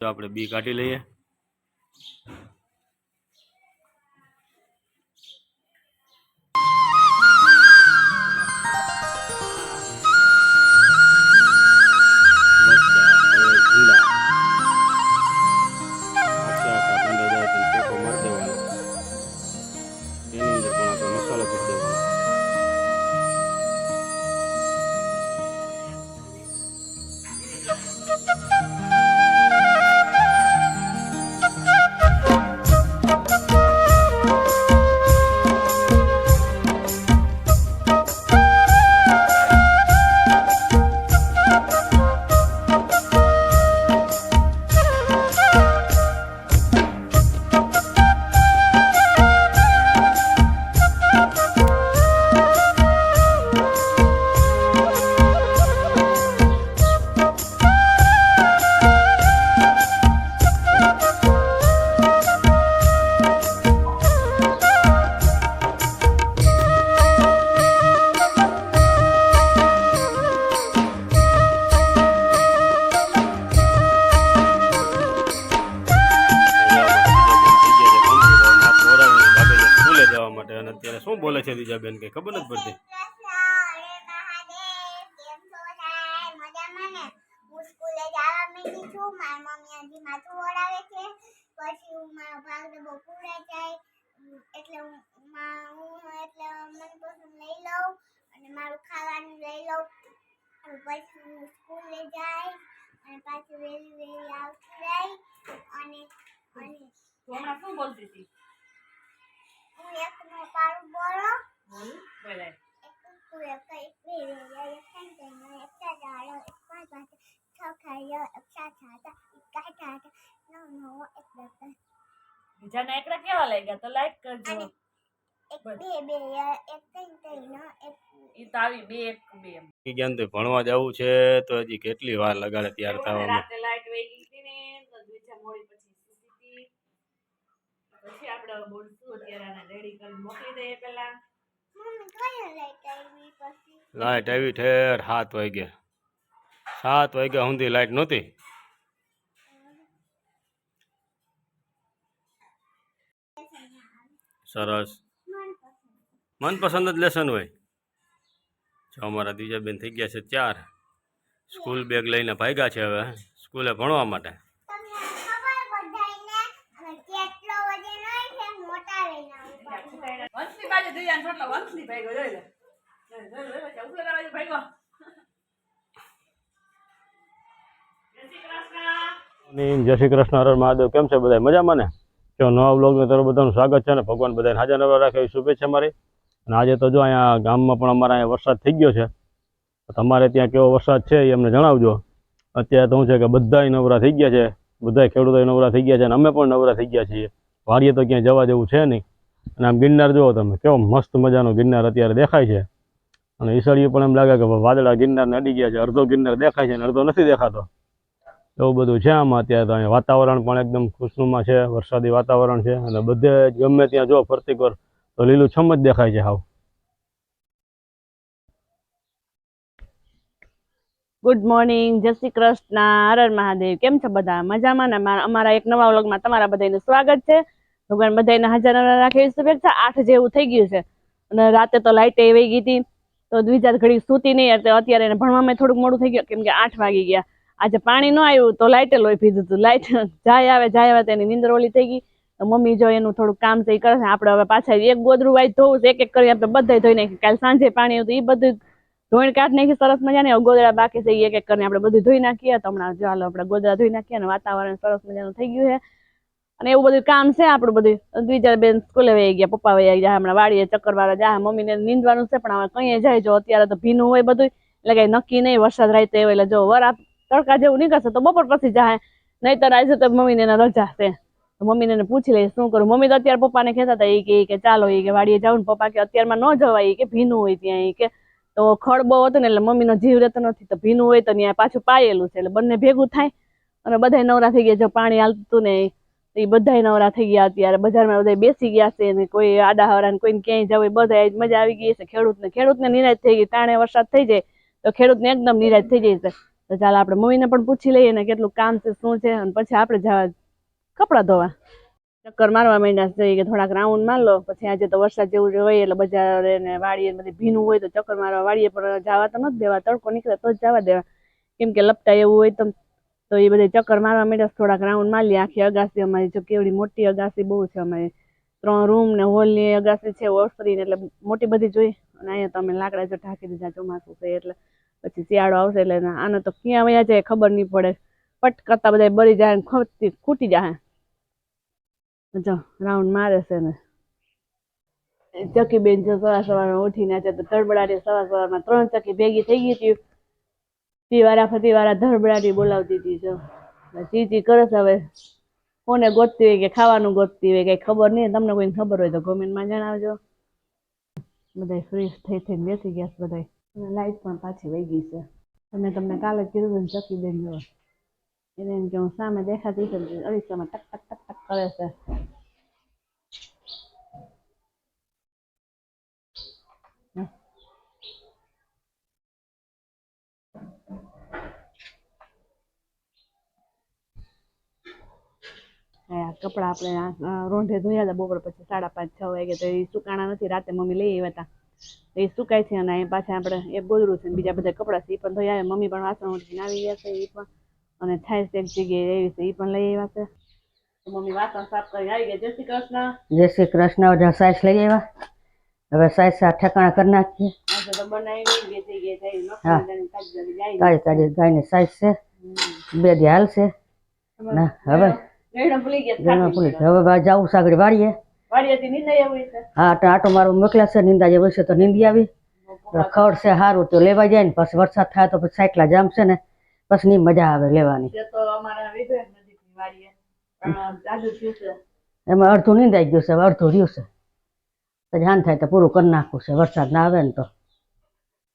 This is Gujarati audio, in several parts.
તો આપણે બી કાઢી લઈએ. છે કઈ ખબર નથી પડતી? હું મારી મમ્મી હજી માથું ઓળાવે છે પછી હું મારો ભાગ ડબ્બો જાય એટલે હું એટલે મનપસંદ લઈ લઉં અને મારું ખાવાનું લઈ લઉં પછી હું સ્કૂલે જાય અને પાછી વહેલી વહેલી આવતી રહી અને અને હમણાં શું બોલતી હતી? હું એક પાડું બોલો. ત્રણ બીજાના એકડા કેવા લાગ્યા તો લાઈક કરજો. જ્ઞાન તો ભણવા જવું છે તો હજી કેટલી વાર લગાડે ત્યાર ને, થવામાં? રાતે લાઈટ વહી ગઈ હતી ને બીજા મોડી પછી પછી આપણે બોલશું અત્યારે રેડી કરી મોકલી દઈએ પેલા લાઈટ આવી ઠેર સાત વાગે. સાત વાગ્યા સુધી લાઈટ નહોતી. સરસ. મનપસંદ જ લેસન હોય જો અમારા બીજા બેન થઈ ગયા છે ચાર. સ્કૂલ બેગ લઈને ભાગ્યા છે હવે. સ્કૂલે ભણવા માટે તમને ખબર બધાયને અને કેટલો વજન હોય છે મોટા લઈને આવવું પડે વંશની બાજુ જોઈ આને છોટલો વંશની ભાગ્યો જોઈ લે. જય શ્રી કૃષ્ણ. હર મહાદેવ. કેમ છે બધા મજામાં ને? જો નવા બ્લોગને તરફ બધાનું સ્વાગત છે ને ભગવાન બધાને હાજર નવા રાખે એવી શુભેચ્છા મારી અને આજે તો જો અહીંયા ગામમાં પણ અમારા અહીંયા વરસાદ થઈ ગયો છે. તમારે ત્યાં કેવો વરસાદ છે એ અમને જણાવજો. અત્યારે તો શું છે કે બધાય નવરા થઈ ગયા છે. બધા ખેડૂતો નવરા થઈ ગયા છે અને અમે પણ નવરા થઈ ગયા છીએ. વાડીએ તો ક્યાંય જવા જેવું છે નહીં. અને આમ ગિરનાર જુઓ તમે, કેવો મસ્ત મજાનો ગિરનાર અત્યારે દેખાય છે. અને ઈસળીએ પણ એમ લાગે કે વાદળા ગિરનારને અડી ગયા છે, અડધો ગિરનાર દેખાય છે અને અડધો નથી દેખાતો. એવું બધું છે આમાં અત્યારે તો અહીંયા વાતાવરણ પણ એકદમ ખુશનુમાં છે, વરસાદી વાતાવરણ છે, અને બધે ગમે ત્યાં જો ફરતી કર તો લીલું છમ જ દેખાય છે હાવ. ગુડ મોર્નિંગ જય શ્રી કૃષ્ણ, હર મહાદેવ, કેમ છો બધા? મજામાં ને? અમારા એક નવા વ્લોગમાં તમારા બધાનું સ્વાગત છે. ભગવાન બધાને હાજર રાખે એવી આઠ જેવું થઈ ગયું છે. અને રાતે તો લાઇટ એવી ગઈ હતી. તો દ્વિજા ઘડી સૂતી નહીં. એટલે અત્યારે એને ભણવામાં થોડુંક મોડું થઈ ગયું. કેમ કે આઠ વાગી ગયા. આજે પાણી ન આવ્યું તો લાઇટે લોહી પીધું હતું. લાઇટ જાય આવે જાય આવે તેની નીંદર ઓલી થઈ ગઈ. તો મમ્મી જો એનું થોડુંક કામ છે એ છે. આપણે હવે પાછા એક ગોદરું વાય ધોવું છે. એક એક કરી આપણે બધા ધોઈ નાખી કાલે સાંજે પાણી હતું. એ બધું ધોઈને કાઢ નાખી. સરસ મજાની. ગોદરા બાકી છે. એક એક કરીને આપણે બધું ધોઈ નાખીએ. તો હમણાં ચાલો આપણે ગોદરા ધોઈ નાખીએ અને વાતાવરણ સરસ મજાનું થઈ ગયું છે. અને એવું બધું કામ છે આપણું બધું. બીજા બેન સ્કૂલે વહી ગયા, પપ્પા વહી ગયા, હમણાં વાડીએ ચક્કર વાળા જાય, મમ્મીને નીંદવાનું છે, પણ હવે કઈ જાય જો, અત્યારે તો ભીનું હોય બધું એટલે કઈ નક્કી નહીં, વરસાદ રાતે હોય એટલે જો વર તડકા જેવું નીકળશે તો બપોર પછી જાય. નહીં તો આજે તો મમ્મીને એને રજા છે. મમ્મીને પૂછી લઈએ શું કરું. મમ્મી તો અત્યારે પપ્પાને કહેતા હતા એ કે એ કે ચાલો એ કે વાડીએ જાવ ને પપ્પા કે અત્યારમાં ન જવાય કે ભીનું હોય ત્યાં એ કે. તો ખડ બહુ હતું ને એટલે મમ્મીનો જીવ રહેતો નથી, તો ભીનું હોય તો ત્યાં પાછું પાયેલું છે. એટલે બંને ભેગું થાય અને બધાય નવરા થઈ ગયા, જો પાણી હાલતું ને એ બધાય નવરા થઈ ગયા અત્યારે. બજારમાં બધા બેસી ગયા છે ને કોઈ આડા હવરા ને કોઈને ક્યાંય જવું બધા મજા આવી ગઈ છે ખેડૂતને ખેડૂતને નિરાશ થઈ ગઈ. તાણે વરસાદ થઈ જાય તો ખેડૂતને એકદમ નિરાશ થઈ જાય છે. તો ચાલો આપણે મમ્મીને પણ પૂછી લઈએ ને કેટલું કામ છે, શું છે અને પછી આપણે જવા કપડાં ધોવા. ચક્કર મારવા માંડ્યા છે કે થોડાક રાઉન્ડ માર લો. પછી આજે તો વરસાદ જેવું હોય, એટલે બજાર ને વાડીએ ને બધી ભીનું હોય તો ચક્કર મારવા વાડીએ પણ જવા તો નથી દેવા. તડકો નીકળે તો જ જવા દેવા. કેમ કે લપટા એવું હોય તો તો એ બધે ચક્કર મારવા માંડ્યા થોડાક રાઉન્ડ મારી આખી અગાસી અમારી જો કેવડી મોટી અગાસી બહુ છે અમારી. ત્રણ રૂમ ને હોલની અગાસી છે, ઓસરી એટલે મોટી બધી જોઈ. અને અહીંયા તો અમે લાકડા જો ઢાંકી દીધા ચોમાસું છે એટલે પછી શિયાળો આવશે એટલે આને તો ક્યાં વયા જાય ખબર નહીં પડે. પટ કરતા બધા બળી જાય ખૂટી ખૂટી જાય જો રાઉન્ડ મારે છે ને. ચકી બેન જો સવાર સવારમાં ઉઠીને આજે તો તડબડાટી સવાર સવારમાં ત્રણ ચકી ભેગી થઈ ગઈ હતી. તી વારા ફતી વારા ધડબડાટી બોલાવતી હતી જો. ચી ચી કરે છે હવે. કોને ગોતતી હોય કે ખાવાનું ગોતતી હોય કઈ ખબર નહીં. તમને કોઈને ખબર હોય તો કોમેન્ટમાં જણાવજો. બધા ફ્રી થઈ થઈને બેસી ગયા છે બધા લાઈટ પણ પાછી વહી ગઈ છે. તમે તમને કાલે કીધું ને ચકી બેન જો એને એમ કે હું સામે દેખાતી છે અરીસામાં ટક ટક ટક ટક કરે છે. કપડાં આપણે રોંઢે ધોયા હતા બપોર પછી સાડા પાંચ છ વાગે તો એ સુકાણા નથી રાતે મમ્મી લઈ આવ્યા હતા. એ સુકાય છે અને અહીં પાછા આપણે એક ગોદડું છે બીજા બધા કપડાં છે એ પણ ધોયા આવે મમ્મી પણ વાસણ ઉઠીને આવી ગયા છે એ પણ અને છાશ એક જગ્યાએ એવી છે એ પણ લઈ આવ્યા છે. મમ્મી વાસણ સાફ કરી આવી ગયા. જય શ્રી કૃષ્ણ. જય શ્રી કૃષ્ણ. સાઈસ લઈ આવ્યા. હવે સાઈસ આ ઠેકાણા કરી નાખીએ. હા. તાજી તાજી ગાયની. સાઈસ છે. બે દી હાલશે ના હવે ગયડો ભૂલી ગયા. હવે જાવું સાગરી વાળીએ હા આટો આટો મારો મોકલ્યા છે નિંદા જે હોય તો નિંદી આવી. ખડ છે સારું તો લેવા જાય ને પછી વરસાદ થાય તો પછી સાયકલા જામ છે ને પછી ની મજા આવે લેવાની. એમાં અડધું નિંદાઈ ગયું છે હવે અડધું રહ્યું છે. જાન થાય તો પૂરું કરી નાખવું છે વરસાદ ના આવે ને તો.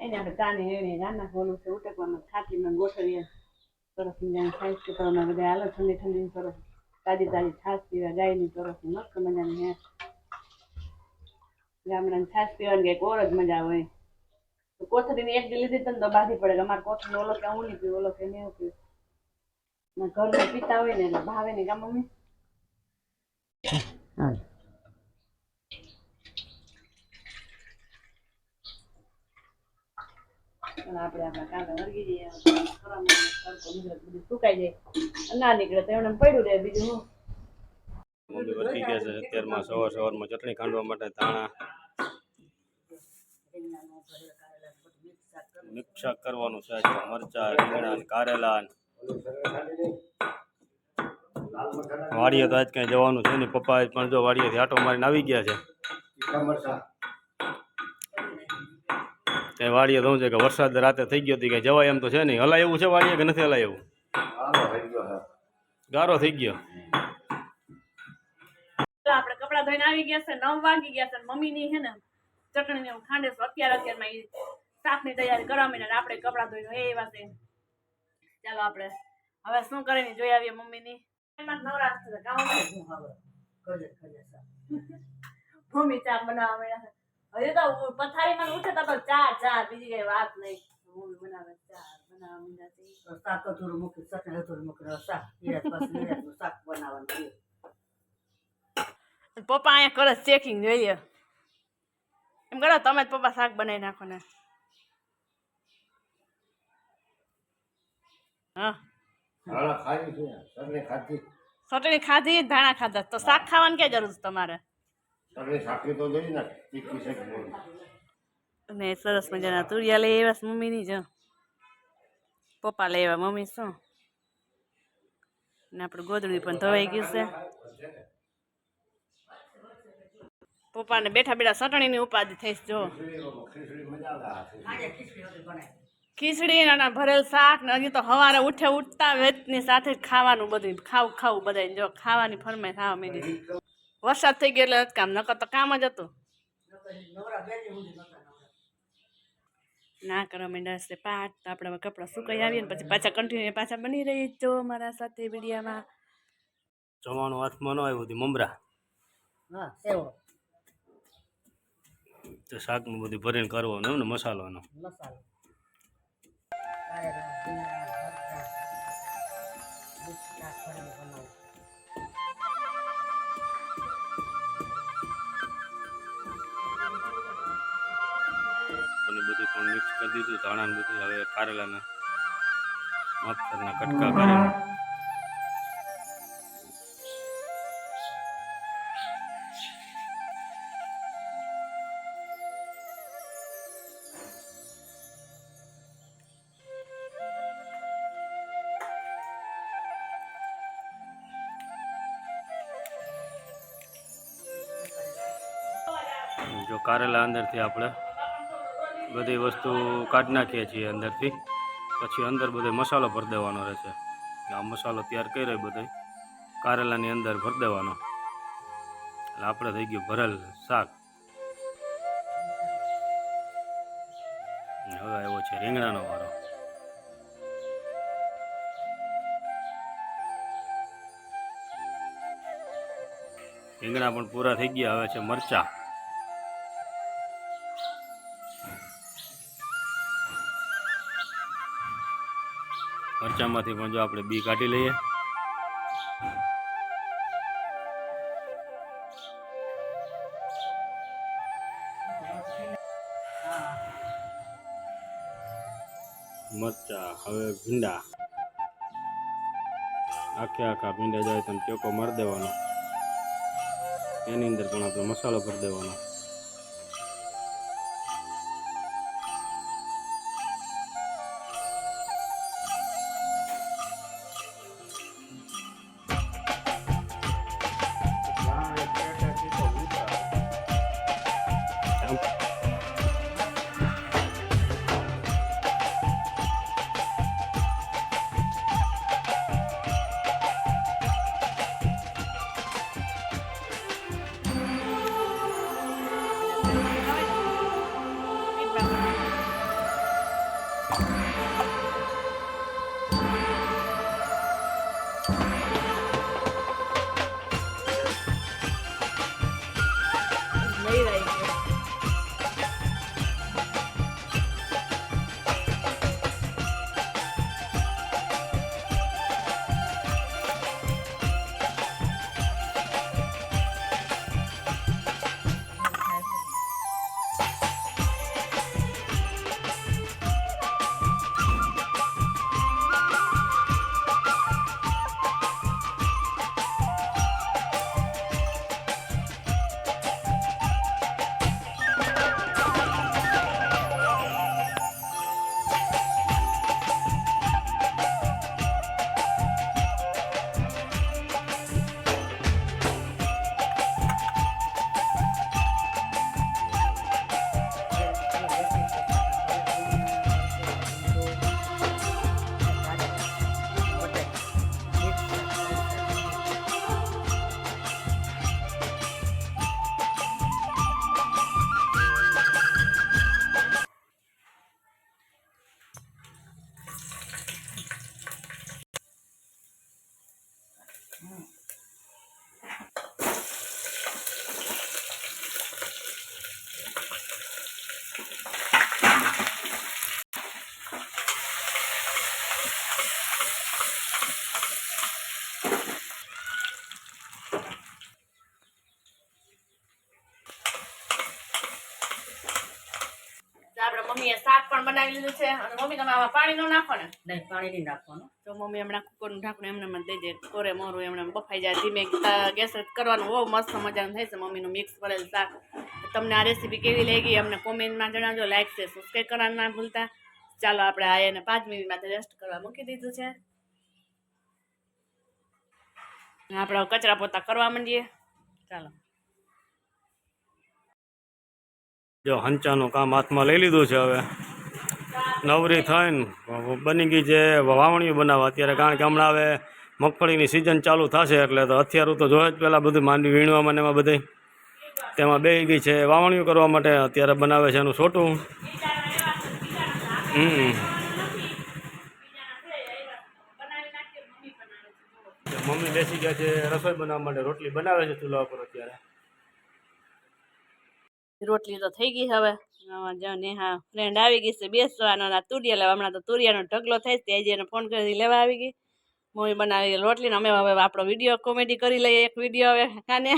એને આપણે ચાની એણી નાના ખોલું છે ઉટકવામાં ખાટલીમાં ગોઠવીએ. સરસ મજાની છાશ કે તમે બધા હાલો ઠંડી ઠંડી સરસ તાજી તાજી છાશ પીવા ગાયની સરસ મસ્ત મજાની હે. ગામડાની છાશ પીવાની કંઈક ઓર જ મજા હોય. તો કોથળીની એક લીધી તને તો બાંધી પડે, અમારે કોથળી ઓલો કે હું નહીં પીવું, ઓલો કે નહીં પીવું. ઘરમાં પીતા હોય ને એટલે ભાવે ને કા મમ્મી? અને આપણે આપણા કાંદા વળગી જઈએ તડકો નીકળે બધું સુકાઈ જાય. ના નીકળે તો એમને પડ્યું રહે બીજું હું? મમ્મી વર્ગી ગયા છે અત્યારમાં સવાર સવારમાં ચટણી ખાંડવા માટે ધાણા. મિક્સ કરવાનું છે આજે મરચા રીંગણા કારેલા વાડીએ તો આજ કઈ જવાનું છે ને પપ્પા પણ જો વાડીએથી આટો મારીને આવી ગયા છે. ત્યાં વાડીએ તો છે કે વરસાદ રાતે થઈ ગયો હતી કે જવાય એમ તો છે નહીં. હલાય એવું છે વાડીએ કે નથી હલાય એવું? ગારો થઈ ગયો આપણે કપડા ધોઈને આવી ગયા છે નવ વાગી ગયા છે મમ્મી ની છે ને ચટણી ને ખાંડે છે અત્યારે અત્યારમાં શાકની તૈયારી કરવા માંડ્યા આપણે કપડા ધોઈને એ વાત છે. ચાલો આપણે હવે શું કરે ને જોઈ આવીએ મમ્મી ની એમાં નવરાશ થશે કામ મમ્મી ચા બનાવવા માંડ્યા હજી તો પથારીમાં ઉઠે તો ચા ચા બીજી કઈ વાત નહીં. મમ્મી બનાવે ચા બનાવવા માંડ્યા છે. શાક અધૂરું મૂકી ચટણી અધૂરું મૂકી શાક નિરાત પાછું નિરાતનું શાક બનાવવાનું પપ્પા અહીંયા કરે ચેકિંગ જોઈએ એમ કરો તમે જ પપ્પા શાક બનાવી નાખો ને. હા. ચટણી ખાધી ધાણા ખાધા. તો શાક ખાવાની ક્યાં જરૂર છે તમારે? ને અને સરસ મજાના તુરિયા લઈ આવ્યા મમ્મીની જો. પપ્પા લઈ આવ્યા મમ્મી શું? ને આપણું ગોદડું પણ ધોવાઈ ગયું છે. પપ્પાને બેઠા બેઠા ચટણીની ઉપાધિ થઈશ જો. ખીચડી અને ભરેલ શાક ને હજી તો સવારે ઉઠે ઉઠતા વેચની સાથે ખાવાનું બધું ખાવું ખાવું બધાય જો, ખાવાની ફરમાઈ થવા માંડી. વરસાદ થઈ ગયો એટલે કામ નકર તો કામ જ હતું ના કરવા માંડ્યા છે પાટ તો આપણે કપડાં સુકાઈ આવીએ ને પછી પાછા કન્ટિન્યુ પાછા બની રહી જો મારા સાથે વિડીયામાં જવાનું હાથમાં ન આવ્યું હતું મમરા તો શાકનું બધું ભરીને કરવાનું ને મસાલાનો મસાલો પણ મિક્સ કરી દીધું ધાણા બધું હવે કારેલાના મગફળના કટકા કરેલા જો કારેલા અંદરથી આપણે બધી વસ્તુ કાઢી નાખીએ છીએ અંદરથી. પછી અંદર બધો મસાલો ભરી દેવાનો રહેશે. આ મસાલો તૈયાર કર્યો બધો. કારેલાની અંદર ભરી દેવાનો. એટલે આપણે થઈ ગયું ભરેલ શાક. હવે આવ્યો છે રીંગણાનો વારો. રીંગણા પણ પૂરા થઈ ગયા. હવે છે મરચા. મરચામાંથી પણ જો આપણે બી કાઢી લઈએ. મરચા, હવે ભીંડા. આખે આખા ભીંડા જાય તો ટેકો મારી દેવાનો. એની અંદર પણ આપણે મસાલો ભરી દેવાનો. શાક પણ બનાવી લીધું છે અને મમ્મી તમે આમાં પાણી ન નાખો ને. નહીં પાણી નહીં નાખવાનું. તો મમ્મી હમણાં કુકરનું ઢાંકણું એમને મને દઈ દે. કોરે મોરું એમને બફાઈ જાય. ધીમે ગેસ કરવાનું. બહુ મસ્ત મજાનું થાય છે મમ્મીનું મિક્સ કરેલ શાક. તમને આ રેસીપી કેવી લાગી અમને કોમેન્ટમાં જણાવજો. લાઈક છે સબસ્ક્રાઈબ કરવાનું ના ભૂલતા. ચાલો આપણે આ એને પાંચ મિનિટ માટે રેસ્ટ કરવા મૂકી દીધું છે. આપણે કચરા પોતા કરવા માંડીએ. ચાલો. જો હંચાનું કામ હાથમાં લઈ લીધું છે હવે. નવરી થઈને બની ગઈ છે, વાવણીઓ બનાવવા અત્યારે કારણ કે હમણાં હવે મગફળીની સિઝન ચાલુ થશે એટલે તો અત્યારે તો જોઈએ જ પહેલાં બધું માંડવી વીણવામાં એમાં બધી. તેમાં બે ગઈ છે, વાવણીઓ કરવા માટે અત્યારે બનાવે છે એનું છોટું મમ્મી બેસી ગયા છે, રસોઈ બનાવવા માટે રોટલી બનાવે છે ચૂલા ઉપર અત્યારે. રોટલી તો થઈ ગઈ હવે. જો નેહા ફ્રેન્ડ આવી ગઈ છે બેસવાનો ના તુરિયા લેવા. હમણાં તો તુરિયાનો ઢગલો થાય છે આજે ફોન કરી લેવા આવી ગઈ. મમ્મી બનાવી રોટલી ને અમે હવે આપણો વીડિયો કોમેડી કરી લઈએ, એક વીડિયો હવે. કાને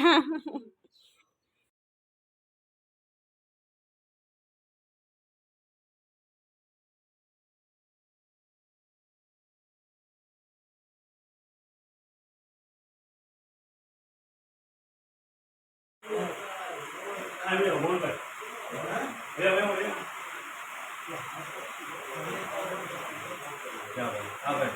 આપણે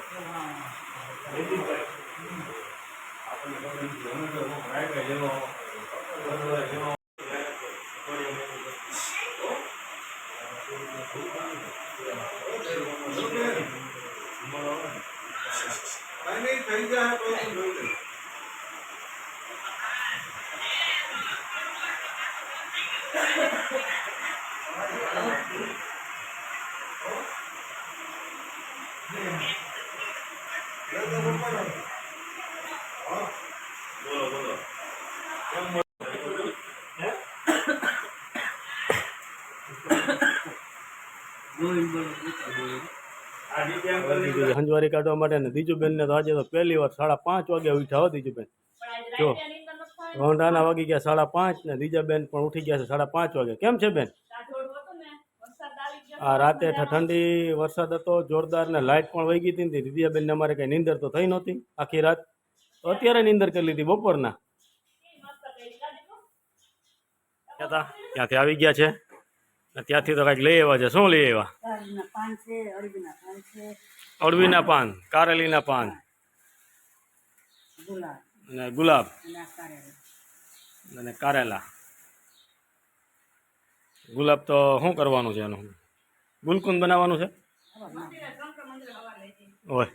હંજવારી કાઢવા માટે ને દીજુબેન ને તો આજે તો પહેલી વાર સાડા પાંચ વાગે ઉઠ્યા હો દીજુબેન. જો રોંઢાના વાગી ગયા સાડા પાંચ ને બીજા બેન પણ ઉઠી ગયા છે સાડા પાંચ વાગે. કેમ છે બેન? આ રાતે ઠંડી, વરસાદ હતો, જોરદાર ને લાઇટ પણ વહી ગઈ હતી ને દીદીયા બેન અમારે કઈ નીંદર તો થઈ નહોતી. આખી રાત તો અત્યારે નીંદર કરી લીધી બપોરના. ક્યાં ત્યાંથી આવી ગયા છે. ને ત્યાંથી તો કંઈક લઈ આવ્યા છે. શું લઈ આવ્યા? પાન અળવીના પાન છે. અળવીના પાન કારેલીના પાન. અને ગુલાબ. અને કારેલા. અને કારેલા. ગુલાબ તો શું કરવાનું છે એનું? ગુલકુંદ બનાવવાનું છે? ઓય.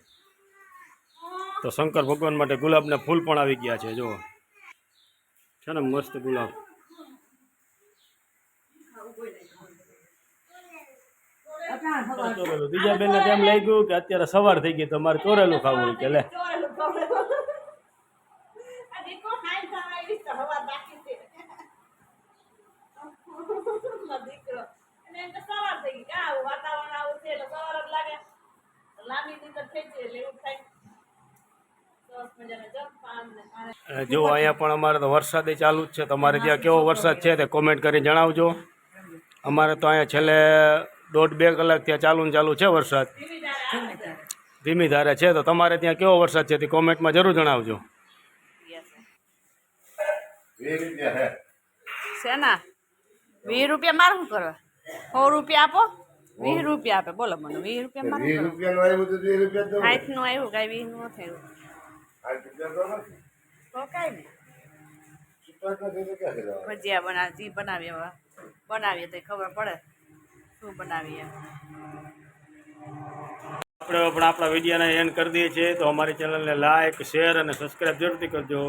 તો શંકર ભગવાન માટે ગુલાબના ફૂલ પણ આવી ગયા છે જો છે ને મસ્ત ગુલાબ ચોરેલું બીજા બેનને તેમ ગયું કે અત્યારે સવાર થઈ ગઈ તમારે ચોરેલું ખાવું કે લે દીકરો દીકરો. વાતાવરણ આવું છે એટલે સવાર જ લાગે. લાંબી નીંદર થઈ એટલે એવું થાય. સરસ મજાના જમ, પાન ને કારેલા. જો અહીંયા પણ અમારે તો વરસાદ ચાલુ જ છે. તમારે ત્યાં કેવો વરસાદ છે તે કોમેન્ટ કરી જણાવજો. અમારે તો અહીંયા છેલ્લે દોઢ બે કલાક ત્યાં ચાલુ ને ચાલુ છે વરસાદ. ધીમી ધારે છે. તો તમારે ત્યાં કેવો વરસાદ છે તે કોમેન્ટમાં જરૂર જણાવજો. શેના? વીસ રૂપિયા મારે કરવા? સો રૂપિયા આપો. વીસ રૂપિયા આપે. બોલો મને વીસ રૂપિયા મારે વીસ રૂપિયાનું આવ્યું તો વીસ રૂપિયા નું આવ્યું કાંઈ વીસનું થયું. ભજીયા બનાવી બનાવીએ હવે. બનાવીએ તો ખબર પડે શું બનાવીએ. આપણે પણ આપણા વિડીયોને એન્ડ કરી દઈએ છીએ. તો અમારી ચેનલને લાઇક શેર અને સબસ્ક્રાઈબ જરૂરથી કરજો.